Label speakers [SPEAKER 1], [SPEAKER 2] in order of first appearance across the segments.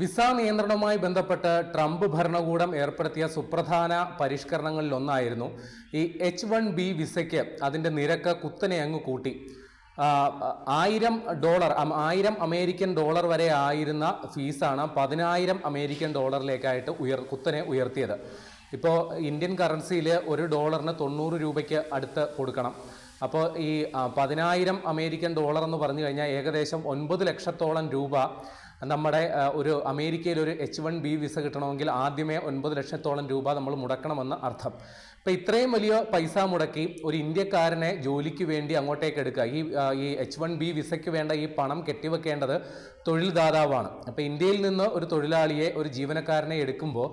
[SPEAKER 1] Visa നിയന്ത്രണവുമായി ബന്ധപ്പെട്ട് Trump ഭരണകൂടം ഏർപ്പെടുത്തിയ സുപ്രധാന പരിഷ്കരണങ്ങളിൽ ഒന്നായിരുന്നു ഈ എച്ച് വൺ ബി വിസയ്ക്ക് അതിന്റെ നിരക്ക് കുത്തനെ അങ്ങ് കൂട്ടി. ആയിരം ഡോളർ ആയിരം അമേരിക്കൻ ഡോളർ വരെ ആയിരുന്ന ഫീസാണ് പതിനായിരം അമേരിക്കൻ ഡോളറിലേക്കായിട്ട് ഉയർ കുത്തനെ ഉയർത്തിയത്. ഇപ്പോൾ ഇന്ത്യൻ കറൻസിയിൽ ഒരു ഡോളറിന് തൊണ്ണൂറ് രൂപയ്ക്ക് അടുത്ത് കൊടുക്കണം. അപ്പോൾ ഈ പതിനായിരം അമേരിക്കൻ ഡോളർ എന്ന് പറഞ്ഞു കഴിഞ്ഞാൽ ഏകദേശം ഒൻപത് ലക്ഷത്തോളം രൂപ നമ്മുടെ ഒരു അമേരിക്കയിൽ ഒരു എച്ച് വൺ ബി വിസ കിട്ടണമെങ്കിൽ ആദ്യമേ ഒൻപത് ലക്ഷത്തോളം രൂപ നമ്മൾ മുടക്കണമെന്ന് അർത്ഥം. അപ്പോൾ ഇത്രയും വലിയ പൈസ മുടക്കി ഒരു ഇന്ത്യക്കാരനെ ജോലിക്ക് വേണ്ടി അങ്ങോട്ടേക്ക് എടുക്കുക. ഈ ഈ എച്ച് വൺ ബി വിസയ്ക്ക് വേണ്ട ഈ പണം കെട്ടിവെക്കേണ്ടത് തൊഴിൽദാതാവാണ്. അപ്പോൾ ഇന്ത്യയിൽ നിന്ന് ഒരു തൊഴിലാളിയെ ഒരു ജീവനക്കാരനെ എടുക്കുമ്പോൾ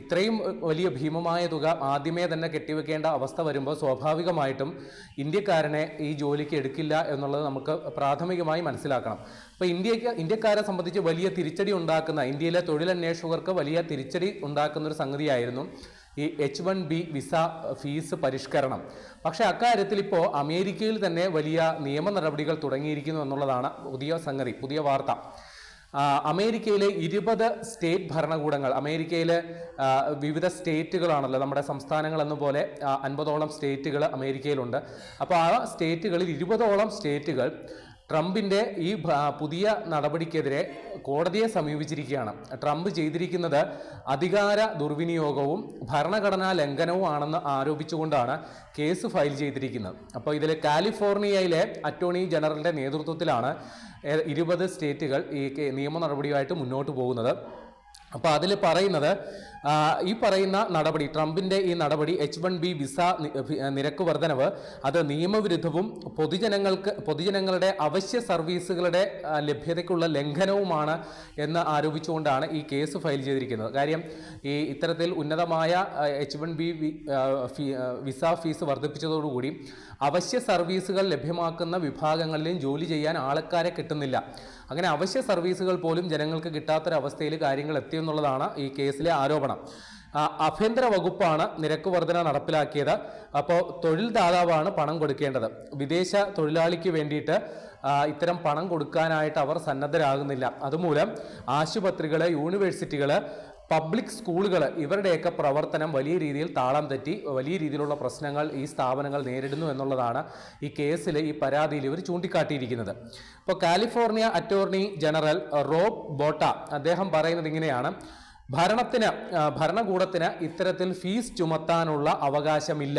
[SPEAKER 1] ഇത്രയും വലിയ ഭീമമായ തുക ആദ്യമേ തന്നെ കെട്ടിവെക്കേണ്ട അവസ്ഥ വരുമ്പോൾ സ്വാഭാവികമായിട്ടും ഇന്ത്യക്കാരനെ ഈ ജോലിക്ക് എടുക്കില്ല എന്നുള്ളത് നമുക്ക് പ്രാഥമികമായി മനസ്സിലാക്കണം. അപ്പോൾ ഇന്ത്യയ്ക്ക് ഇന്ത്യക്കാരെ സംബന്ധിച്ച് വലിയ തിരിച്ചടി ഉണ്ടാക്കുന്ന ഇന്ത്യയിലെ തൊഴിലന്വേഷകർക്ക് വലിയ തിരിച്ചടി ഉണ്ടാക്കുന്ന ഒരു സംഗതിയായിരുന്നു ഈ H one B visa fees പരിഷ്കരണം. പക്ഷേ അക്കാര്യത്തിൽ ഇപ്പോൾ അമേരിക്കയിൽ തന്നെ വലിയ നിയമ നടപടികൾ തുടങ്ങിയിരിക്കുന്നു എന്നുള്ളതാണ് പുതിയ സംഗതി പുതിയ വാർത്ത. അമേരിക്കയിലെ ഇരുപത് സ്റ്റേറ്റ് ഭരണകൂടങ്ങൾ അമേരിക്കയിലെ വിവിധ സ്റ്റേറ്റുകളാണല്ലോ നമ്മുടെ സംസ്ഥാനങ്ങൾ എന്നപോലെ അൻപതോളം സ്റ്റേറ്റുകൾ അമേരിക്കയിലുണ്ട്. അപ്പോൾ ആ സ്റ്റേറ്റുകളിൽ ഇരുപതോളം സ്റ്റേറ്റുകൾ ട്രംപിന്റെ ഈ പുതിയ നടപടിക്കെതിരെ കോടതിയെ സമീപിച്ചിരിക്കുകയാണ്. ട്രംപ് ചെയ്തിരിക്കുന്നത് അധികാര ദുർവിനിയോഗവും ഭരണഘടനാ ലംഘനവും ആണെന്ന് ആരോപിച്ചുകൊണ്ടാണ് കേസ് ഫയൽ ചെയ്തിരിക്കുന്നത്. അപ്പോൾ ഇതിൽ കാലിഫോർണിയയിലെ അറ്റോർണി ജനറലിന്റെ നേതൃത്വത്തിലാണ് ഇരുപത് സ്റ്റേറ്റുകൾ ഈ നിയമ നടപടിയുമായിട്ട് മുന്നോട്ട് പോകുന്നത്. അപ്പോൾ അതിൽ പറയുന്നത് ഈ പറയുന്ന നടപടി ട്രംപിന്റെ ഈ നടപടി എച്ച് വൺ ബി വിസ നിരക്ക് വർധനവ് അത് നിയമവിരുദ്ധവും പൊതുജനങ്ങൾക്ക് പൊതുജനങ്ങളുടെ അവശ്യ സർവീസുകളുടെ ലഭ്യതയ്ക്കുള്ള ലംഘനവുമാണ് എന്ന് ആരോപിച്ചുകൊണ്ടാണ് ഈ കേസ് ഫയൽ ചെയ്തിരിക്കുന്നത്. കാര്യം ഈ ഇത്തരത്തിൽ ഉന്നതമായ H one B visa fees വർദ്ധിപ്പിച്ചതോടുകൂടി അവശ്യ സർവീസുകൾ ലഭ്യമാക്കുന്ന വിഭാഗങ്ങളിലും ജോലി ചെയ്യാൻ ആൾക്കാരെ കിട്ടുന്നില്ല. അങ്ങനെ അവശ്യ സർവീസുകൾ പോലും ജനങ്ങൾക്ക് കിട്ടാത്തൊരവസ്ഥയിൽ കാര്യങ്ങൾ എത്തിയെന്നുള്ളതാണ് ഈ കേസിലെ ആരോപണം. ആ, ആഭ്യന്തര വകുപ്പാണ് നിരക്ക് വർധന നടപ്പിലാക്കിയത്. അപ്പോൾ തൊഴിൽ ദാതാവാണ് പണം കൊടുക്കേണ്ടത്. വിദേശ തൊഴിലാളിക്ക് വേണ്ടിയിട്ട് ഇത്തരം പണം കൊടുക്കാനായിട്ട് അവർ സന്നദ്ധരാകുന്നില്ല. അതുമൂലം ആശുപത്രികൾ യൂണിവേഴ്സിറ്റികൾ പബ്ലിക് സ്കൂളുകൾ ഇവരുടെയൊക്കെ പ്രവർത്തനം വലിയ രീതിയിൽ താളം തെറ്റി വലിയ രീതിയിലുള്ള പ്രശ്നങ്ങൾ ഈ സ്ഥാപനങ്ങൾ നേരിടുന്നു എന്നുള്ളതാണ് ഈ കേസിൽ ഈ പരാതിയിൽ ഇവർ ചൂണ്ടിക്കാട്ടിയിരിക്കുന്നത്. ഇപ്പോൾ California attorney general Rob Bonta അദ്ദേഹം പറയുന്നത് ഇങ്ങനെയാണ്. ഭരണത്തിന് ഭരണകൂടത്തിന് ഇത്തരത്തിൽ ഫീസ് ചുമത്താനുള്ള അവകാശമില്ല.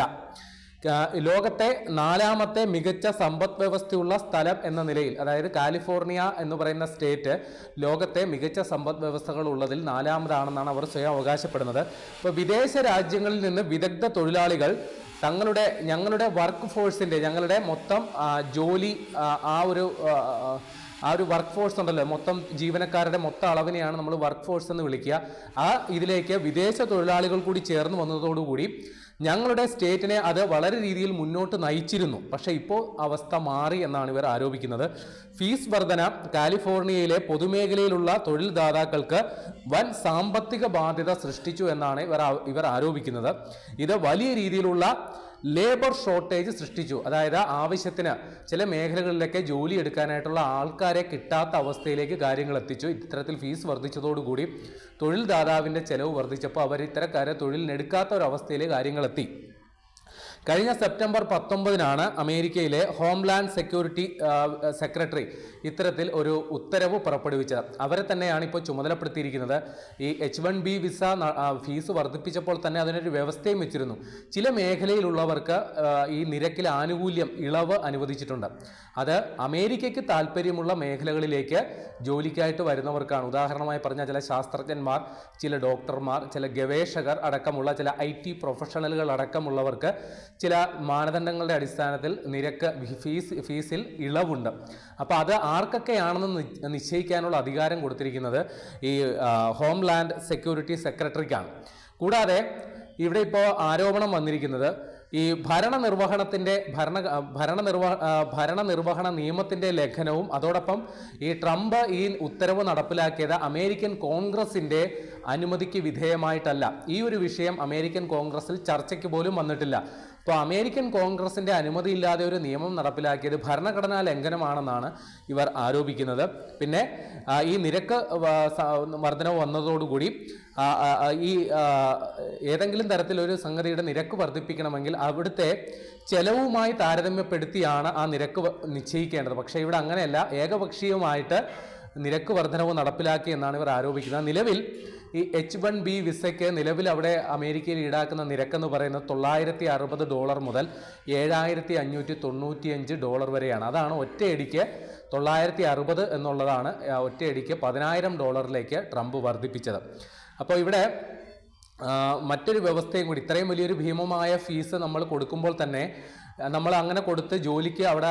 [SPEAKER 1] ലോകത്തെ നാലാമത്തെ മികച്ച സമ്പദ് വ്യവസ്ഥയുള്ള സ്ഥലം എന്ന നിലയിൽ അതായത് കാലിഫോർണിയ എന്ന് പറയുന്ന സ്റ്റേറ്റ് ലോകത്തെ മികച്ച സമ്പദ് വ്യവസ്ഥകൾ ഉള്ളതിൽ നാലാമതാണെന്നാണ് അവർ സ്വയം അവകാശപ്പെടുന്നത്. ഇപ്പോൾ വിദേശ രാജ്യങ്ങളിൽ നിന്ന് വിദഗ്ധ തൊഴിലാളികൾ തങ്ങളുടെ ഞങ്ങളുടെ വർക്ക് ഫോഴ്സിന്റെ ഞങ്ങളുടെ മൊത്തം ജോലി ആ, ഒരു ആ, ഒരു വർക്ക് ഫോഴ്സ് ഉണ്ടല്ലോ മൊത്തം ജീവനക്കാരുടെ മൊത്തം അളവിനെയാണ് നമ്മൾ വർക്ക് ഫോഴ്സ് എന്ന് വിളിക്കുക. ആ ഇതിലേക്ക് വിദേശ തൊഴിലാളികൾ കൂടി ചേർന്ന് വന്നതോടുകൂടി ഞങ്ങളുടെ സ്റ്റേറ്റിനെ അത് വളരെ രീതിയിൽ മുന്നോട്ട് നയിച്ചിരുന്നു. പക്ഷേ ഇപ്പോൾ അവസ്ഥ മാറി എന്നാണ് ഇവർ ആരോപിക്കുന്നത്. ഫീസ് വർധന കാലിഫോർണിയയിലെ പൊതുമേഖലയിലുള്ള തൊഴിൽദാതാക്കൾക്ക് വൻ സാമ്പത്തിക ബാധ്യത സൃഷ്ടിച്ചു എന്നാണ് ഇവർ ഇവർ ആരോപിക്കുന്നത്. ഇത് വലിയ രീതിയിലുള്ള ലേബർ ഷോർട്ടേജ് സൃഷ്ടിച്ചു. അതായത് ആവശ്യത്തിന് ചില മേഖലകളിലൊക്കെ ജോലി എടുക്കാനായിട്ടുള്ള ആൾക്കാരെ കിട്ടാത്ത അവസ്ഥയിലേക്ക് കാര്യങ്ങൾ എത്തിച്ചു. ഇത്തരത്തിൽ ഫീസ് വർദ്ധിച്ചതോടുകൂടി തൊഴിൽദാതാവിന്റെ ചെലവ് വർദ്ധിച്ചപ്പോൾ അവർ ഇത്തരക്കാരെ തൊഴിലിനെടുക്കാത്ത ഒരു കാര്യങ്ങളെത്തി കഴിഞ്ഞ സെപ്റ്റംബർ പത്തൊമ്പതിനാണ് അമേരിക്കയിലെ ഹോംലാൻഡ് സെക്യൂരിറ്റി സെക്രട്ടറി ഇത്തരത്തിൽ ഒരു ഉത്തരവ് പുറപ്പെടുവിച്ചത്. അവരെ തന്നെയാണ് ഇപ്പോൾ ചുമതലപ്പെടുത്തിയിരിക്കുന്നത്. ഈ H one B visa fees വർദ്ധിപ്പിച്ചപ്പോൾ തന്നെ അതിനൊരു വ്യവസ്ഥയും വെച്ചിരുന്നു. ചില മേഖലയിലുള്ളവർക്ക് ഈ നിരക്കിൽ ആനുകൂല്യം ഇളവ് അനുവദിച്ചിട്ടുണ്ട്. അത് അമേരിക്കയ്ക്ക് താല്പര്യമുള്ള മേഖലകളിലേക്ക് ജോലിക്കായിട്ട് വരുന്നവർക്കാണ്. ഉദാഹരണമായി പറഞ്ഞാൽ ചില ശാസ്ത്രജ്ഞന്മാർ ചില ഡോക്ടർമാർ ചില ഗവേഷകർ അടക്കമുള്ള ചില ഐ ടി പ്രൊഫഷണലുകൾ അടക്കമുള്ളവർക്ക് ചില മാനദണ്ഡങ്ങളുടെ അടിസ്ഥാനത്തിൽ നിരക്ക് ഫീസ് ഫീസിൽ ഇളവുണ്ട്. അപ്പോൾ അത് ആർക്കൊക്കെയാണെന്ന് നിശ്ചയിക്കാനുള്ള അധികാരം കൊടുത്തിരിക്കുന്നത് ഈ ഹോംലാൻഡ് സെക്യൂരിറ്റി സെക്രട്ടറിക്കാണ്. കൂടാതെ ഇവിടെ ഇപ്പോൾ ആരോപണം വന്നിരിക്കുന്നത് ഈ ഭരണനിർവഹണത്തിന്റെ ഭരണ ഭരണനിർവഹ ഭരണനിർവഹണ നിയമത്തിന്റെ ലംഘനവും അതോടൊപ്പം ഈ ട്രംപ് ഈ ഉത്തരവ് നടപ്പിലാക്കിയത് അമേരിക്കൻ കോൺഗ്രസിന്റെ അനുമതിക്ക് വിധേയമായിട്ടല്ല. ഈ ഒരു വിഷയം അമേരിക്കൻ കോൺഗ്രസിൽ ചർച്ചയ്ക്ക് പോലും വന്നിട്ടില്ല. അപ്പോൾ അമേരിക്കൻ കോൺഗ്രസിന്റെ അനുമതിയില്ലാതെ ഒരു നിയമം നടപ്പിലാക്കിയത് ഭരണഘടനാ ലംഘനമാണെന്നാണ് ഇവർ ആരോപിക്കുന്നത്. പിന്നെ ഈ നിരക്ക് വർധനവ് വന്നതോടുകൂടി ഈ ഏതെങ്കിലും തരത്തിലൊരു സംഗതിയുടെ നിരക്ക് വർദ്ധിപ്പിക്കണമെങ്കിൽ അവിടുത്തെ ചെലവുമായി താരതമ്യപ്പെടുത്തിയാണ് ആ നിരക്ക് നിശ്ചയിക്കേണ്ടത്. പക്ഷേ ഇവിടെ അങ്ങനെയല്ല. ഏകപക്ഷീയമായിട്ട് നിരക്ക് വർധനവ് നടപ്പിലാക്കി എന്നാണ് ഇവർ ആരോപിക്കുന്നത്. നിലവിൽ ഈ എച്ച് വൺ ബി വിസയ്ക്ക് നിലവിൽ അവിടെ അമേരിക്കയിൽ ഈടാക്കുന്ന നിരക്കെന്ന് പറയുന്നത് തൊള്ളായിരത്തി അറുപത് ഡോളർ മുതൽ ഏഴായിരത്തി അഞ്ഞൂറ്റി തൊണ്ണൂറ്റിയഞ്ച് ഡോളർ വരെയാണ്. അതാണ് ഒറ്റയടിക്ക് തൊള്ളായിരത്തി അറുപത് എന്നുള്ളതാണ് ഒറ്റയടിക്ക് പതിനായിരം ഡോളറിലേക്ക് ട്രംപ് വർദ്ധിപ്പിച്ചത്. അപ്പോൾ ഇവിടെ മറ്റൊരു വ്യവസ്ഥയും കൂടി ഇത്രയും വലിയൊരു ഭീമമായ ഫീസ് നമ്മൾ കൊടുക്കുമ്പോൾ തന്നെ നമ്മൾ അങ്ങനെ കൊടുത്ത് ജോലിക്ക് അവിടെ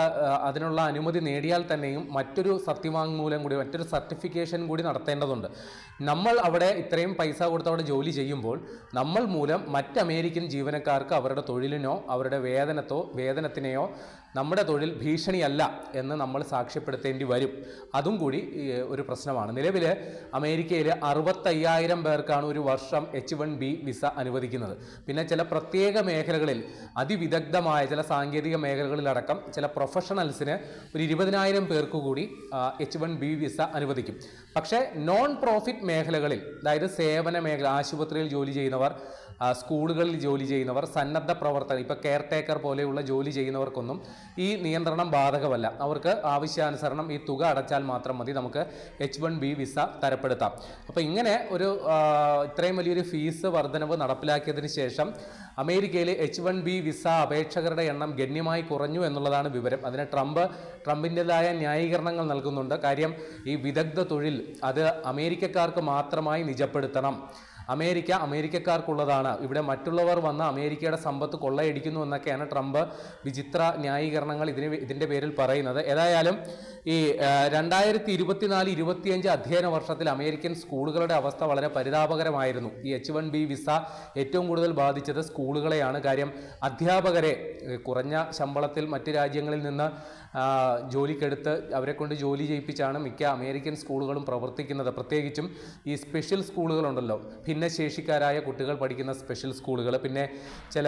[SPEAKER 1] അതിനുള്ള അനുമതി നേടിയാൽ തന്നെയും മറ്റൊരു സത്യവാങ്മൂലം കൂടി മറ്റൊരു സർട്ടിഫിക്കേഷൻ കൂടി നടത്തേണ്ടതുണ്ട്. നമ്മൾ അവിടെ ഇത്രയും പൈസ കൊടുത്ത് അവിടെ ജോലി ചെയ്യുമ്പോൾ നമ്മൾ മൂലം മറ്റ് അമേരിക്കൻ ജീവനക്കാർക്ക് അവരുടെ തൊഴിലിനോ അവരുടെ വേതനത്തോ വേതനത്തിനെയോ നമ്മുടെ തൊഴിൽ ഭീഷണിയല്ല എന്ന് നമ്മൾ സാക്ഷ്യപ്പെടുത്തേണ്ടി വരും. അതും കൂടി ഒരു പ്രശ്നമാണ്. നിലവിൽ അമേരിക്കയിൽ അറുപത്തയ്യായിരം പേർക്കാണ് ഒരു വർഷം എച്ച് വൺ ബി വിസ അനുവദിക്കുന്നത്. പിന്നെ ചില പ്രത്യേക മേഖലകളിൽ അതിവിദഗ്ധമായ ചില സാങ്കേതിക മേഖലകളിലടക്കം ചില പ്രൊഫഷണൽസിന് ഒരു ഇരുപതിനായിരം പേർക്ക് കൂടി എച്ച് വൺ ബി വിസ അനുവദിക്കും. പക്ഷേ നോൺ പ്രോഫിറ്റ് മേഖലകളിൽ അതായത് സേവന മേഖല ആശുപത്രിയിൽ ജോലി ചെയ്യുന്നവർ സ്കൂളുകളിൽ ജോലി ചെയ്യുന്നവർ സന്നദ്ധ പ്രവർത്തകർ ഇപ്പോൾ കെയർ ടേക്കർ പോലെയുള്ള ജോലി ചെയ്യുന്നവർക്കൊന്നും ഈ നിയന്ത്രണം ബാധകമല്ല. അവർക്ക് ആവശ്യാനുസരണം ഈ തുക അടച്ചാൽ മാത്രം മതി. നമുക്ക് എച്ച് വൺ ബി വിസ തരപ്പെടുത്താം. അപ്പോൾ ഇങ്ങനെ ഒരു ഇത്രയും വലിയൊരു ഫീസ് വർധനവ് നടപ്പിലാക്കിയതിന് ശേഷം അമേരിക്കയിലെ എച്ച് വൺ ബി വിസ അപേക്ഷകരുടെ എണ്ണം ഗണ്യമായി കുറഞ്ഞു എന്നുള്ളതാണ് വിവരം. അതിന് ട്രംപ് ട്രംപിന്റെതായ ന്യായീകരണങ്ങൾ നൽകുന്നുണ്ട്. കാര്യം ഈ വിദഗ്ധ തൊഴിൽ അത് അമേരിക്കക്കാർക്ക് മാത്രമായി നിജപ്പെടുത്തണം. അമേരിക്ക അമേരിക്കക്കാർക്കുള്ളതാണ്. ഇവിടെ മറ്റുള്ളവർ വന്ന് അമേരിക്കയുടെ സമ്പത്ത് കൊള്ളയടിക്കുന്നു എന്നൊക്കെയാണ് ട്രംപ് വിചിത്ര ന്യായീകരണങ്ങൾ ഇതിന് ഇതിന്റെ പേരിൽ പറയുന്നത്. ഏതായാലും ഈ രണ്ടായിരത്തി ഇരുപത്തിനാല് ഇരുപത്തിയഞ്ച് അധ്യയന വർഷത്തിൽ അമേരിക്കൻ സ്കൂളുകളുടെ അവസ്ഥ വളരെ പരിതാപകരമായിരുന്നു. ഈ എച്ച് വൺ ബി വിസ ഏറ്റവും കൂടുതൽ ബാധിച്ചത് സ്കൂളുകളെയാണ്. കാര്യം അധ്യാപകരെ കുറഞ്ഞ ശമ്പളത്തിൽ മറ്റ് രാജ്യങ്ങളിൽ നിന്ന് ജോലിക്കെടുത്ത് അവരെ കൊണ്ട് ജോലി ചെയ്യിപ്പിച്ചാണ് മിക്ക അമേരിക്കൻ സ്കൂളുകളും പ്രവർത്തിക്കുന്നത്. പ്രത്യേകിച്ചും ഈ സ്പെഷ്യൽ സ്കൂളുകളുണ്ടല്ലോ. ഭിന്നശേഷിക്കാരായ കുട്ടികൾ പഠിക്കുന്ന സ്പെഷ്യൽ സ്കൂളുകൾ പിന്നെ ചില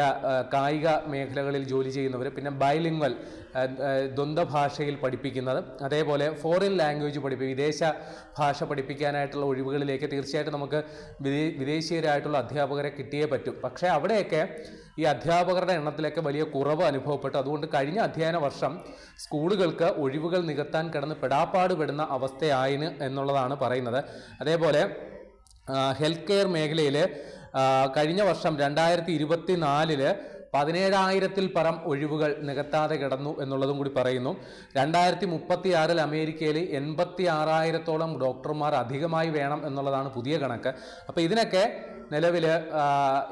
[SPEAKER 1] കായിക മേഖലകളിൽ ജോലി ചെയ്യുന്നവർ പിന്നെ ബൈലിംഗ്വൽ ദ്വന്ദ് ഭാഷയിൽ പഠിപ്പിക്കുന്നത് അതേപോലെ ഫോറിൻ ലാംഗ്വേജ് പഠിപ്പിക്കുക വിദേശ ഭാഷ പഠിപ്പിക്കാനായിട്ടുള്ള ഒഴിവുകളിലേക്ക് തീർച്ചയായിട്ടും നമുക്ക് വിദേ വിദേശീയരായിട്ടുള്ള അധ്യാപകരെ കിട്ടിയേ പറ്റും. പക്ഷേ അവിടെയൊക്കെ ഈ അധ്യാപകരുടെ എണ്ണത്തിലൊക്കെ വലിയ കുറവ് അനുഭവപ്പെട്ടു. അതുകൊണ്ട് കഴിഞ്ഞ അധ്യയന വർഷം സ്കൂളുകൾക്ക് ഒഴിവുകൾ നികത്താൻ കിടന്ന് പെടാപ്പാട് പെടുന്ന അവസ്ഥയായിന് എന്നുള്ളതാണ് പറയുന്നത്. അതേപോലെ ഹെൽത്ത് കെയർ മേഖലയിൽ കഴിഞ്ഞ വർഷം രണ്ടായിരത്തി ഇരുപത്തി നാലിൽ പതിനേഴായിരത്തിൽ പരം ഒഴിവുകൾ നികത്താതെ കിടന്നു എന്നുള്ളതും കൂടി പറയുന്നു. രണ്ടായിരത്തി മുപ്പത്തി ആറിൽ അമേരിക്കയിൽ എൺപത്തി ആറായിരത്തോളം ഡോക്ടർമാർ അധികമായി വേണം എന്നുള്ളതാണ് പുതിയ കണക്ക്. അപ്പോൾ ഇതിനൊക്കെ നിലവിൽ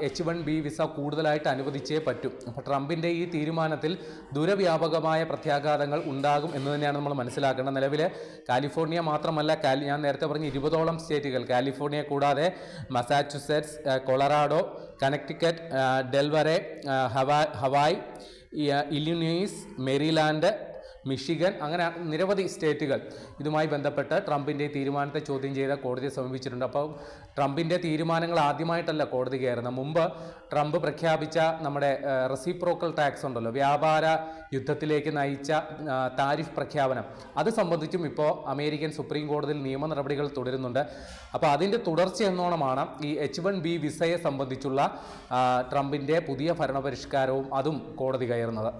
[SPEAKER 1] എച്ച് വൺ ബി വിസ കൂടുതലായിട്ട് അനുവദിച്ചേ പറ്റും. അപ്പോൾ ട്രംപിന്റെ ഈ തീരുമാനത്തിൽ ദുരവ്യാപകമായ പ്രത്യാഘാതങ്ങൾ ഉണ്ടാകും എന്ന് തന്നെയാണ് നമ്മൾ മനസ്സിലാക്കേണ്ടത്. നിലവിൽ കാലിഫോർണിയ മാത്രമല്ല ഞാൻ നേരത്തെ പറഞ്ഞ ഇരുപതോളം സ്റ്റേറ്റുകൾ കാലിഫോർണിയ കൂടാതെ Massachusetts Colorado Connecticut Delaware Hawaii Illinois Maryland Michigan അങ്ങനെ നിരവധി സ്റ്റേറ്റുകൾ ഇതുമായി ബന്ധപ്പെട്ട് ട്രംപിന്റെ തീരുമാനത്തെ ചോദ്യം ചെയ്ത കോടതിയെ സമീപിച്ചിട്ടുണ്ട്. അപ്പോൾ ട്രംപിന്റെ തീരുമാനങ്ങൾ ആദ്യമായിട്ടല്ല കോടതി കയറുന്നത്. മുമ്പ് ട്രംപ് പ്രഖ്യാപിച്ച നമ്മുടെ റെസിപ്രോക്കൽ ടാക്സ് ഉണ്ടല്ലോ വ്യാപാര യുദ്ധത്തിലേക്ക് നയിച്ച താരിഫ് പ്രഖ്യാപനം. അത് സംബന്ധിച്ചും ഇപ്പോൾ അമേരിക്കൻ സുപ്രീം കോടതിയിൽ നിയമ നടപടികൾ തുടരുന്നുണ്ട്. അപ്പോൾ അതിന്റെ തുടർച്ച എന്നോണമാണ് ഈ എച്ച് വൺ ബി വിസയെ സംബന്ധിച്ചുള്ള ട്രംപിന്റെ പുതിയ ഭരണപരിഷ്കാരവും അതും കോടതി കയറുന്നത്.